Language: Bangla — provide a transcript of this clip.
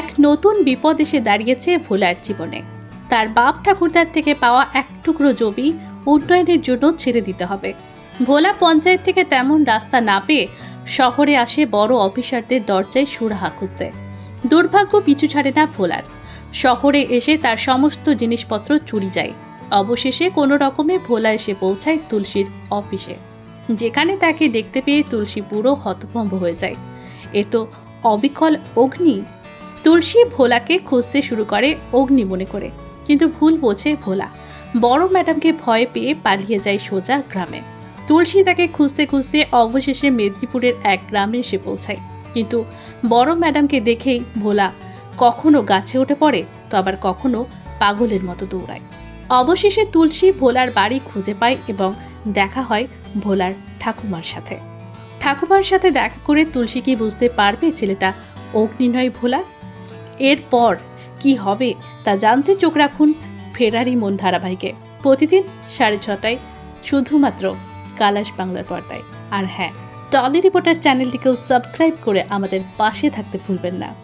এক নতুন বিপদ এসে দাঁড়িয়েছে ভোলার জীবনে। তার বাপ ঠাকুরদার থেকে পাওয়া এক টুকরো জমি উন্নয়নের জন্য ছেড়ে দিতে হবে। ভোলা পঞ্চায়েত থেকে তেমন রাস্তা না পেয়ে শহরে আসে বড় অফিসারদের দরজায় সুরাহা খুঁজতে। দুর্ভাগ্য পিছু ছাড়ে না ভোলার। শহরে এসে তার সমস্ত জিনিসপত্র চুরি যায়। অবশেষে কোনো রকমে ভোলা এসে পৌঁছায় তুলসীর অফিসে। যেখানে তাকে দেখতে পেয়ে তুলসী পুরো হতভম্ব হয়ে যায়। এ তো অবিকল অগ্নি তুলসী ভোলাকে খুঁজতে শুরু করে অগ্নি মনে করে, কিন্তু ভুল বোঝে ভোলা। বড় ম্যাডামকে ভয় পেয়ে পালিয়ে যায় সোজা গ্রামে। তুলসী তাকে খুঁজতে খুঁজতে অবশেষে মেদিনীপুরের এক গ্রামে এসে পৌঁছায়। কিন্তু বড় ম্যাডামকে দেখেই ভোলা কখনো গাছে উঠে পড়ে, তো আবার কখনো পাগলের মতো দৌড়ায়। অবশেষে তুলসী ভোলার বাড়ি খুঁজে পায় এবং দেখা হয় ভোলার ঠাকুমার সাথে। ঠাকুমার সাথে দেখা করে তুলসী কি বুঝতে পারবে ছেলেটা অগ্নি নয় ভোলা? এরপর কি হবে তা জানতে চোখ রাখুন ফেরারি মন ধারাবাহিকে। প্রতিদিন সাড়ে ছটায় শুধুমাত্র কালাশ বাংলার পর্দায়। আর হ্যাঁ টলি রিপোর্টার চ্যানেলটিকেও সাবস্ক্রাইব করে আমাদের পাশে থাকতে ভুলবেন না।